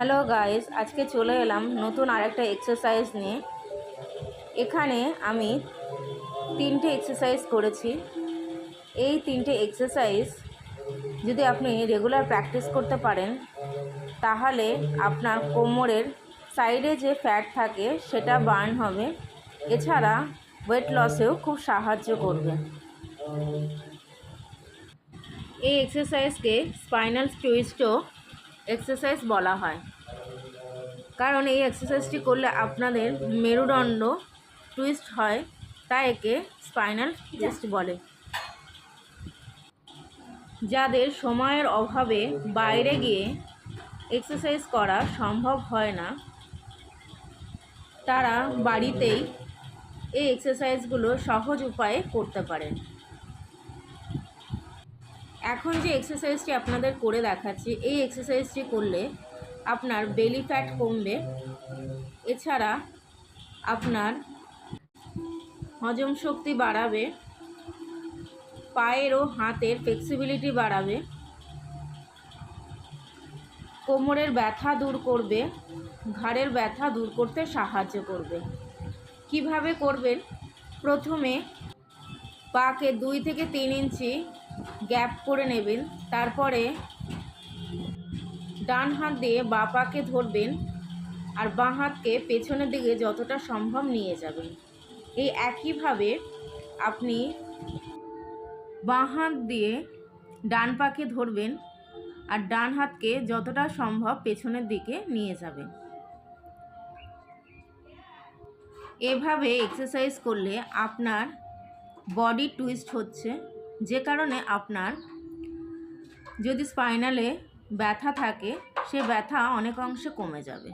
Hello guys আজকে চলে এলাম নতুন আরেকটা এক্সারসাইজ নিয়ে। এখানে আমি তিনটে এক্সারসাইজ করেছি। এই তিনটে এক্সারসাইজ যদি আপনি রেগুলার প্র্যাকটিস করতে পারেন, তাহলে আপনার কোমরের সাইডে যে ফ্যাট থাকে, সেটা বার্ন হবে। এছাড়া ওয়েট লসেও খুব সাহায্য করবে। এই এক্সারসাইজকে স্পাইনাল টুইস্টও এক্সারসাইজ বলা হয়। কারণ এই এক্সারসাইজটি করলে আপনাদের মেরুদণ্ড টুইস্ট হয় তাই একে স্পাইনাল টুইস্ট বলে। যাদের সময়ের অভাবে বাইরে গিয়ে এক্সারসাইজ করা সম্ভব হয় না, তারা বাড়িতেই এই এক্সারসাইজগুলো সহজ উপায়ে করতে পারেন। এখন যে এক্সারসাইজটি আপনাদের করে দেখাচ্ছি, এই এক্সারসাইজটি করলে আপনার বেলি ফ্যাট কমবে। এছাড়া আপনার হজম শক্তি বাড়াবে, পায়ের ও হাতের ফ্লেক্সিবিলিটি বাড়াবে, কোমরের ব্যথা দূর করবে, ঘাড়ের ব্যথা দূর করতে সাহায্য করবে। কীভাবে করবেন? প্রথমে পাকে দুই থেকে তিন ইঞ্চি গ্যাপ করে নেবেন। তারপরে ডান হাত দিয়ে বা পাকে ধরবেন আর বাঁ হাতকে পেছনের দিকে যতটা সম্ভব নিয়ে যাবেন। এই একইভাবে আপনি বাঁ হাত দিয়ে ডান পাকে ধরবেন আর ডান হাতকে যতটা সম্ভব পেছনের দিকে নিয়ে যাবেন। এভাবে এক্সারসাইজ করলে আপনার বডি টুইস্ট হচ্ছে। যে কারণে আপনার যদি স্পাইনালে ব্যথা থাকে সে ব্যথা অনেক অংশে কমে যাবে।